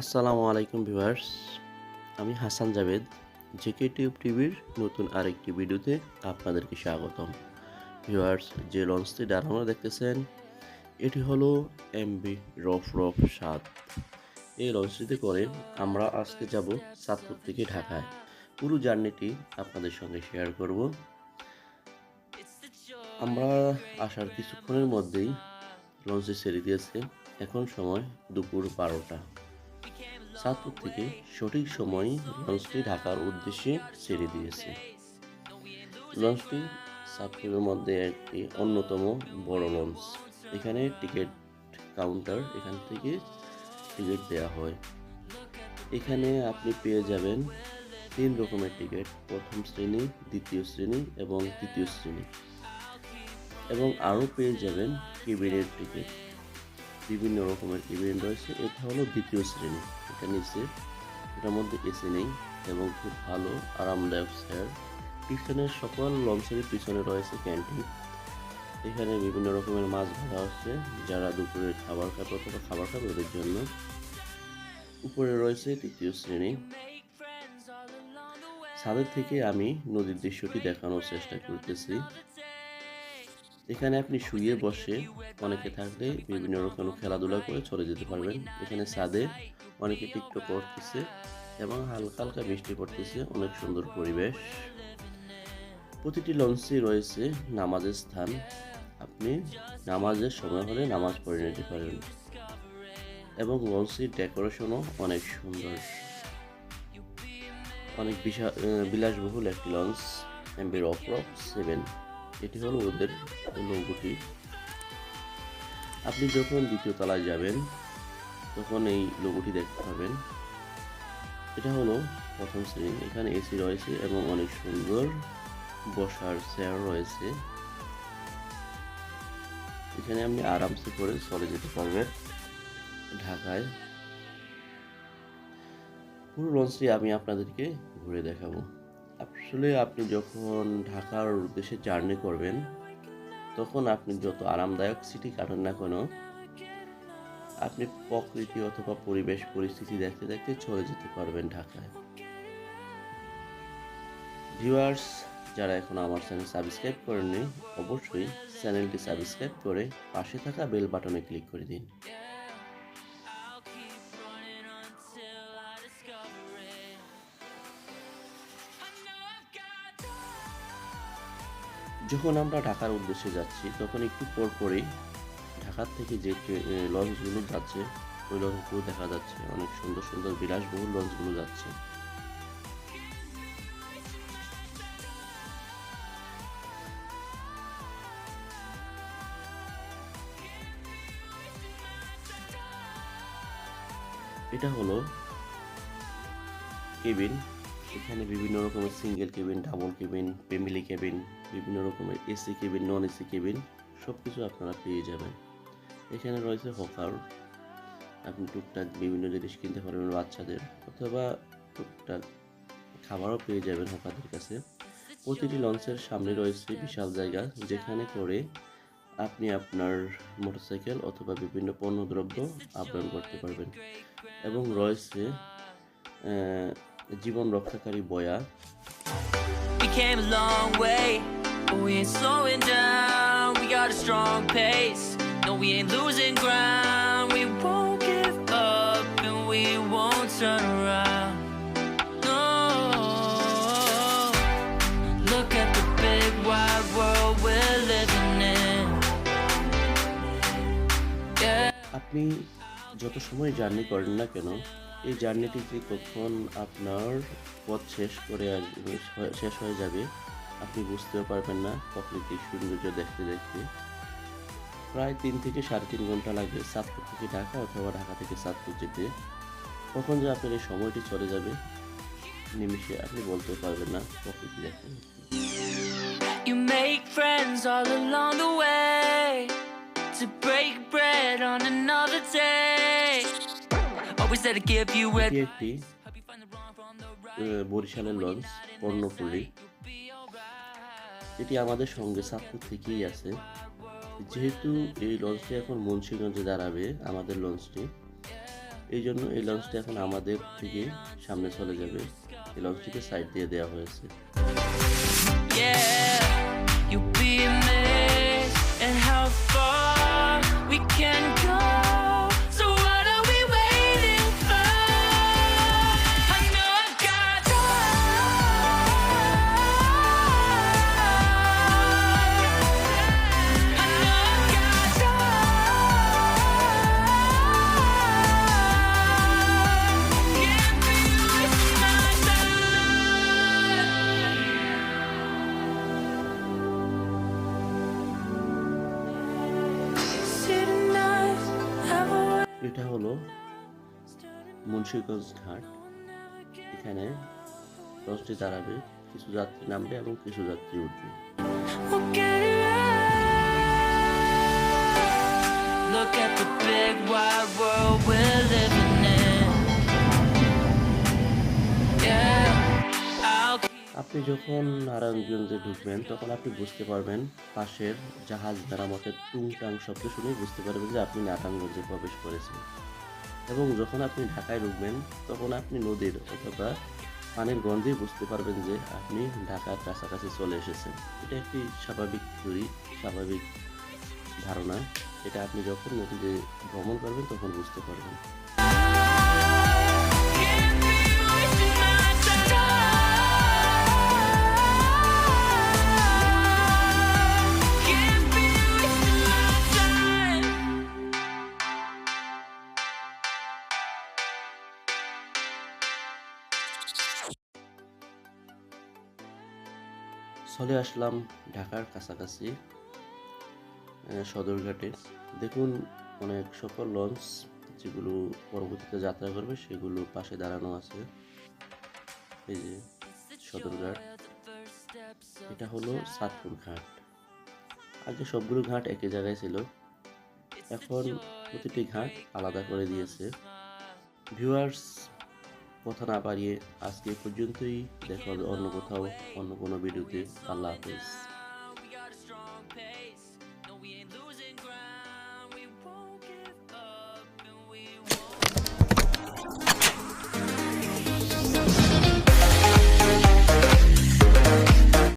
আসসালামু আলাইকুম ভিউয়ার্স, আমি হাসান জাভেদ, জেকে টিউব টিভির নতুন আরেকটি ভিডিওতে আপনাদেরকে স্বাগতম। ভিউয়ার্স, যে লঞ্চটি দাঁড়ানো দেখতেছেন, এটি হলো এমবি রফ রফ সাত। এই লঞ্চটিতে করে আমরা আজকে যাব সাতপুর থেকে ঢাকায়। পুরো জার্নিটি আপনাদের সঙ্গে শেয়ার করব। আমরা আসার কিছুক্ষণের মধ্যেই লঞ্চে ছেড়ে দিয়েছে। এখন সময় দুপুর বারোটা। সাতপুর থেকে সঠিক সময়ে লঞ্চটি ঢাকার উদ্দেশ্যে ছেড়ে দিয়েছে। লঞ্চটি সাতপুরের মধ্যে একটি অন্যতম বড় লঞ্চ। এখানে টিকিট কাউন্টার, এখান থেকে টিকিট দেওয়া হয়। এখানে আপনি পেয়ে যাবেন তিন রকমের টিকিট, প্রথম শ্রেণি, দ্বিতীয় শ্রেণি এবং তৃতীয় শ্রেণি। এবং আরও পেয়ে যাবেন কেবিনের টিকিট। বিভিন্ন রকমের ইভেন্ট রয়েছে। এটা হলো দ্বিতীয় শ্রেণি। এটা নিচে এটার মধ্যে এসি নেই এবং খুব ভালো, আরামদায়ক স্যার পিছনের সকল লঞ্চের পিছনে রয়েছে ক্যান্টিন এখানে বিভিন্ন রকমের মাছ ভাড়া হচ্ছে। যারা দুপুরে খাবার খাবে অথবা খাবার খাবে, ওদের জন্য। উপরে রয়েছে তৃতীয় শ্রেণি। ছাদের থেকে আমি নদীর দৃশ্যটি দেখানোর চেষ্টা করতেছি। এখানে আপনি শুয়ে বসে অনেকে থাকলে বিভিন্ন রকম খেলাধুলা করে চলে যেতে পারবেন। এখানে ছাদে অনেকে টিকটক করতেছে এবং হালকা হালকা বৃষ্টি পড়তেছে, অনেক সুন্দর পরিবেশ। প্রতিটি লঞ্চে রয়েছে নামাজের স্থান। আপনি নামাজের সময় হলে নামাজ পড়ে নিতে পারেন এবং লঞ্চের ডেকোরেশনও অনেক সুন্দর। অনেক বিশাল বিলাসবহুল একটি লঞ্চ, এমবির অফরক সেভেন। এটি হলো ওদের লোগোটি আপনি যখন দ্বিতীয় তলায় যাবেন, তখন এই লোগোটি দেখতে পাবেন। এটা হলো প্রথম শ্রেণি। এখানে এসি রয়েছে এবং অনেক সুন্দর বসার চেয়ার রয়েছে। এখানে আপনি আরামসে করে চলে যেতে পারবেন ঢাকায়। পুরো লঞ্চটি আমি আপনাদেরকে ঘুরে দেখাবো। আসলে আপনি যখন ঢাকার উদ্দেশ্যে জার্নি করবেন, তখন আপনি যত আরামদায়ক সিটি কাটান না কেন, আপনি প্রকৃতি অথবা পরিবেশ পরিস্থিতি দেখতে দেখতে চলে যেতে পারবেন ঢাকায়। ভিউয়ার্স যারা এখন আমার চ্যানেল সাবস্ক্রাইব করেননি, অবশ্যই চ্যানেলটি সাবস্ক্রাইব করে পাশে থাকা বেল বাটনে ক্লিক করে দিন। যখন আমরা ঢাকার উদ্দেশ্যে যাচ্ছি, তখন একটু পর পরেই ঢাকার থেকে যে লঞ্চগুলো যাচ্ছে, ওই লঞ্চগুলো দেখা যাচ্ছে। অনেক সুন্দর সুন্দর বিলাসবহুল লঞ্চগুলো যাচ্ছে। এটা হলো কেবিন। এখানে বিভিন্ন রকমের single cabin double cabin family cabin বিভিন্ন রকমের AC cabin non AC cabin সব কিছু আপনারা পেয়ে যাবেন। এখানে রয়েছে হকার আপনি টুকটাক বিভিন্ন জিনিস কিনতে পারবেন বাচ্চাদের, অথবা টুকটাক খাবারও পেয়ে যাবেন হকারদের কাছে। প্রতিটি লঞ্চের সামনে রয়েছে বিশাল জায়গা, যেখানে করে আপনি আপনার মোটরসাইকেল অথবা বিভিন্ন পণ্যদ্রব্য আপলোড করতে পারবেন। এবং রয়েছে জীবন রক্ষাকারী বয়া. আপনি যত সময় জার্নি করেন না কেন এই জার্নিটিতে কখন আপনার পথ শেষ করে আসবে, শেষ হয়ে যাবে, আপনি বুঝতেও পারবেন না। প্রকৃতির সৌন্দর্য দেখতে দেখতে প্রায় তিন থেকে সাড়ে তিন ঘণ্টা লাগে সাতপুর থেকে ঢাকা অথবা ঢাকা থেকে সাতপুর যেতে। কখন যে আপনার এই সময়টি চলে যাবে, নিমিষে আপনি বলতে পারবেন না, প্রকৃতি দেখতে। You make friends all along the way to break bread on another day. Right. আহ, বরিশালের লঞ্চ কর্ণফুলি এটি আমাদের সঙ্গে থেকেই আছে। যেহেতু এই লঞ্চটি এখন মুন্সিগঞ্জে দাঁড়াবে আমাদের লঞ্চটি এই জন্য এই লঞ্চটা এখন আমাদের থেকে সামনে চলে যাবে। এই লঞ্চটিকে সাইড দিয়ে দেওয়া হয়েছে। এটা হলো মুন্সিগঞ্জ ঘাট এখানে দশটি দাঁড়াবে কিছু যাত্রী নামবে এবং কিছু যাত্রী উঠবে. Look at the big wide আপনি যখন নারায়ণগঞ্জে ঢুকবেন, তখন আপনি বুঝতে পারবেন পাশের জাহাজ মেরামতের টুংটাং শব্দ শুনে বুঝতে পারবেন যে আপনি নারায়ণগঞ্জে প্রবেশ করেছেন। এবং যখন আপনি ঢাকায় ঢুকবেন, তখন আপনি নদীর অথবা পানির গন্ধে বুঝতে পারবেন যে আপনি ঢাকার কাছাকাছি চলে এসেছেন। এটা একটি স্বাভাবিক থিওরি স্বাভাবিক ধারণা। এটা আপনি যখন নদীতে ভ্রমণ করবেন, তখন বুঝতে পারবেন। চলে আসলাম ঢাকার কাছাকাছি সদরঘাটে। দেখুন, অনেক সকল লঞ্চ যেগুলো পরবর্তীতে যাত্রা করবে, সেগুলো পাশে দাঁড়ানো আছে। এই যে সদরঘাট, এটা হলো সাতপুর ঘাট। আগে সবগুলো ঘাট একই জায়গায় ছিল। এখন প্রতিটি ঘাট আলাদা করে দিয়েছে। ভিউয়ার্স কথা না বাড়িয়ে আজকে পর্যন্তই। দেখা হবে অন্য কোথাও অন্য কোনো ভিডিওতে। আল্লাহ হাফেজ।